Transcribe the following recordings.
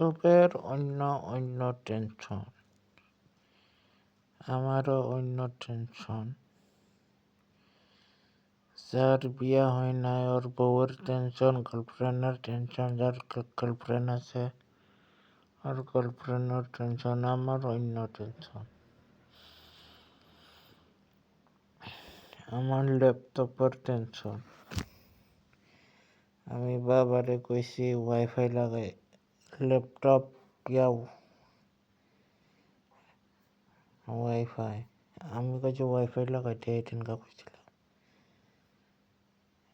চবের অন্য অন্য টেনশন আমারও অন্য টেনশন যার বিয়া হয় নাই, ওর বউয়ের টেনশন গার্লফ্রেন্ডের টেনশন যার গার্লফ্রেন্ড আছে, ওর গার্লফ্রেন্ডের টেনশন আমার অন্য টেনশন আমার ল্যাপটপের টেনশন আমি বাবারে কইছি ওয়াইফাই লাগাই। ল্যাপটপ, ইয়াও, ওয়াইফাই। আমি কইছি ওয়াইফাই লাগাইতে এদিনকা কইছিলাম।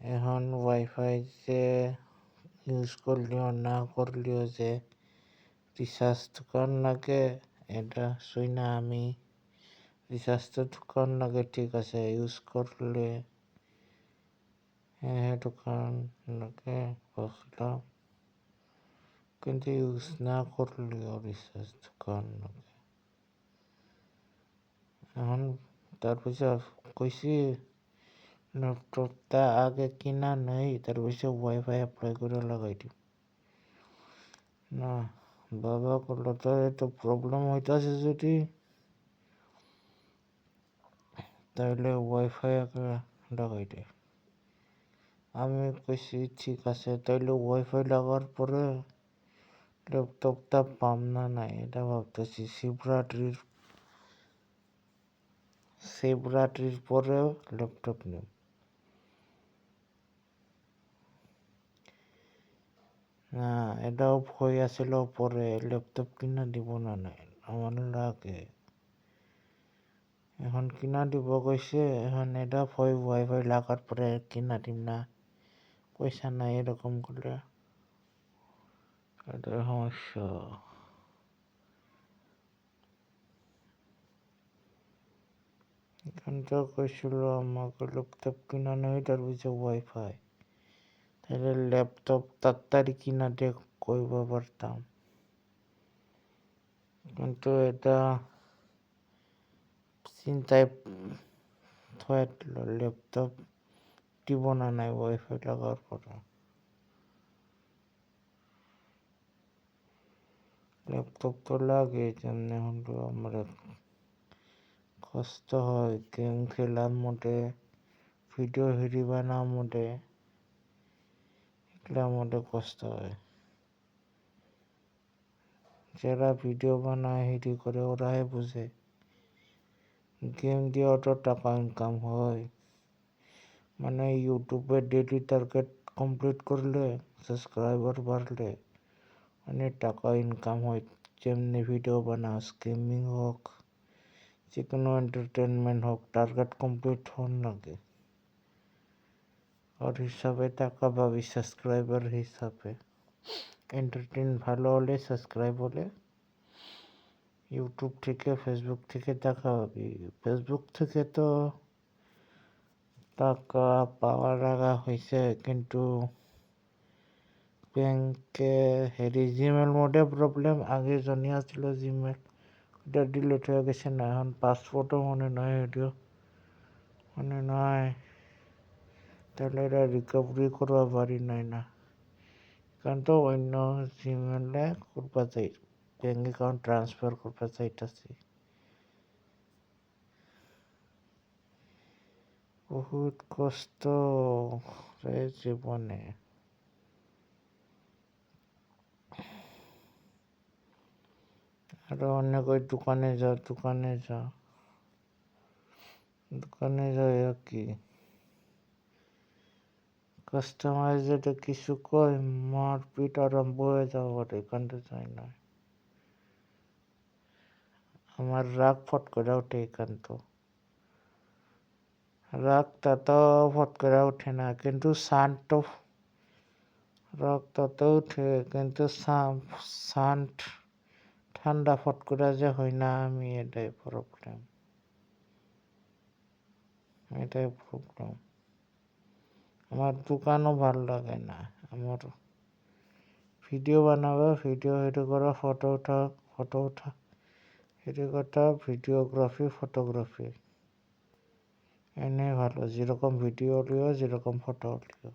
এখন ওয়াইফাই যে ইউজ করলিও না করলিও যে রিচার্জ দোকান লাগে, এটা শুই না আমি। রিচার্জ তো দোকান লাগে, ঠিক আছে ইউজ করলে হ্যাঁ দোকান লাগে, বসলাম। কিন্তু ইউজ না করলেও রিচার্জ দোকান লাগে এখন তারপরে কইছি ল্যাপটপটা আগে কিনা নেই তারপরে ওয়াইফাই অ্যাপ্লাই করে লাগাই দিব না বাবা করল তো এত প্রবলেম হইতাছে যদি তাহলে ওয়াইফাই আগে লাগাই দে আমি কইছি ঠিক আছে তাইলে ওয়াইফাই লাগার পরে ল্যাপটপটা পাম না, নাই, এটা ভাবতেছি শিবরাত্রির শিবরাত্রির পরেও ল্যাপটপ নেব। না, এটাও ভয় আছিল পরে ল্যাপটপ কিনা দিব না, নাই, আমার লাগে। এখন কিনা দিব কইছে, এখন এটা ভয় ওয়াইফাই লাগার পরে কিনা দিম না, পয়সা নাই এরকম করলে এটা সমস্যা। আমাকে ল্যাপটপ কিনা নেই তার পিছে ওয়াইফাই তাহলে ল্যাপটপ তাড়াতাড়ি কিনা দিয়ে কইব পারতাম। কিন্তু এটা চিন্তায় থয়ে ল্যাপটপ দিব না নাই ওয়াইফাই লাগার পরে ল্যাপটপ তো লাগে যেমনি হলো আমার কষ্ট হয় গেম খেলার মধ্যে ভিডিও হিডি বানার মধ্যে এগুলোর মধ্যে কষ্ট হয়। যারা ভিডিও বানায় হিডি করে, ওরাই বুঝে। গেম দিয়ে অত টাকা ইনকাম হয়। মানে ইউটিউবে ডেলি টার্গেট কমপ্লিট করলে সাবস্ক্রাইবার বাড়লে অনেক টাকা ইনকাম হয়, যেমনি ভিডিও বানাস গেমিং হোক যে কোনো এন্টারটেনমেন্ট হোক টার্গেট কমপ্লিট হন লাগে ওর হিসাবে টাকা পাবি সাবস্ক্রাইবার হিসাবে। এন্টারটেন ভালো হলে সাবস্ক্রাইব হলে ইউটিউব থেকে ফেসবুক থেকে টাকা পাবি। ফেসবুক থেকে তো টাকা পাওয়া লাগা হয়েছে কিন্তু ব্যাংকে হেৰি জিমেল মোডে প্রবলেম, আগে জনিয়া ছিল জিমেল ওটা ডিলিট হয়ে গেছে না, এখন পাসওয়ার্ডও মনে নাই এটিও। মনে নাই। তাহলে এটা রিকভারি করবা পারি নাই না। কারণ তো অন্য জিমেলে করবা চাই। ব্যাঙ্ক অ্যাকাউন্ট ট্রান্সফার করবা চাইতেছি। বহুত কষ্ট রে জীবনে। আরও অনেক ওই দোকানে যা দোকানে যা। দোকানে যাই আর কি? কাস্টমার কিছু কয় মারপিট আরম্ভ হয়ে যাওয়ার এখানটা চাই না। আমার রাগ ফট করে ওঠে একান্ত রাগ তত ফট করে ওঠে না, কিন্তু শান্ত রাগ তত উঠে কিন্তু শান্ত। ঠান্ডা ফট যে হয় না, আমি এটাই প্রবলেম এটাই প্রবলেম আমার দোকানও ভালো লাগে না। আমার ভিডিও বানাবে ভিডিও হেঁটে করা ফটো ওঠা ফটো ওঠা, হেঁটে করা ভিডিওগ্রাফি ফটোগ্রাফি এনে ভালো, যেরকম ভিডিও লিও, যেরকম ফটো লিও।